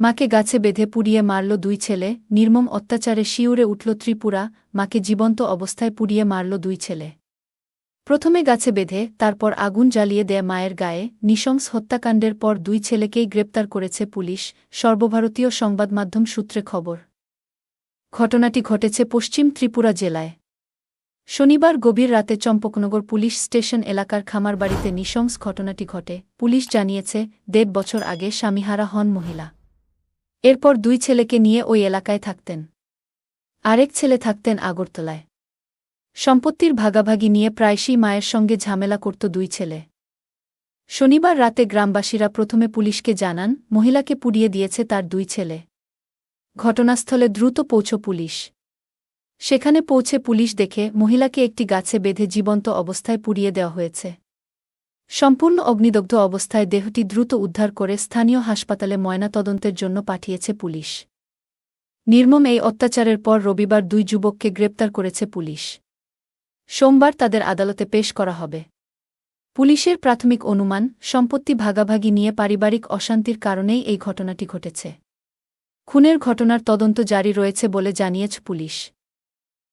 মাকে গাছে বেঁধে পুড়িয়ে মারল দুই ছেলে, নির্মম অত্যাচারে শিউরে উঠল ত্রিপুরা, মাকে জীবন্ত অবস্থায় পুড়িয়ে মারল দুই ছেলে। প্রথমে গাছে বেঁধে, তারপর আগুন জ্বালিয়ে দেয় মায়ের গায়ে, নিশংস হত্যাকাণ্ডের পর দুই ছেলেকেই গ্রেপ্তার করেছে পুলিশ, সর্বভারতীয় সংবাদমাধ্যম সূত্রে খবর। ঘটনাটি ঘটেছে পশ্চিম ত্রিপুরা জেলায়। শনিবার গভীর রাতে চম্পকনগর পুলিশ স্টেশন এলাকার খামারবাড়িতে নিশংস ঘটনাটি ঘটে। পুলিশ জানিয়েছে, দেড় বছর আগে স্বামীহারা হন মহিলা। এরপর দুই ছেলেকে নিয়ে ওই এলাকায় থাকতেন। আরেক ছেলে থাকতেন আগরতলায়। সম্পত্তির ভাগাভাগি নিয়ে প্রায়শই মায়ের সঙ্গে ঝামেলা করত দুই ছেলে। শনিবার রাতে গ্রামবাসীরা প্রথমে পুলিশকে জানান, মহিলাকে পুড়িয়ে দিয়েছে তার দুই ছেলে। ঘটনাস্থলে দ্রুত পৌঁছ পুলিশ। সেখানে পৌঁছে পুলিশ দেখে মহিলাকে একটি গাছে বেঁধে জীবন্ত অবস্থায় পুড়িয়ে দেওয়া হয়েছে। সম্পূর্ণ অগ্নিদগ্ধ অবস্থায় দেহটি দ্রুত উদ্ধার করে স্থানীয় হাসপাতালে ময়নাতদন্তের জন্য পাঠিয়েছে পুলিশ। নির্মম এই অত্যাচারের পর রবিবার দুই যুবককে গ্রেপ্তার করেছে পুলিশ। সোমবার তাদের আদালতে পেশ করা হবে। পুলিশের প্রাথমিক অনুমান, সম্পত্তি ভাগাভাগি নিয়ে পারিবারিক অশান্তির কারণেই এই ঘটনাটি ঘটেছে। খুনের ঘটনার তদন্ত জারি রয়েছে বলে জানিয়েছে পুলিশ।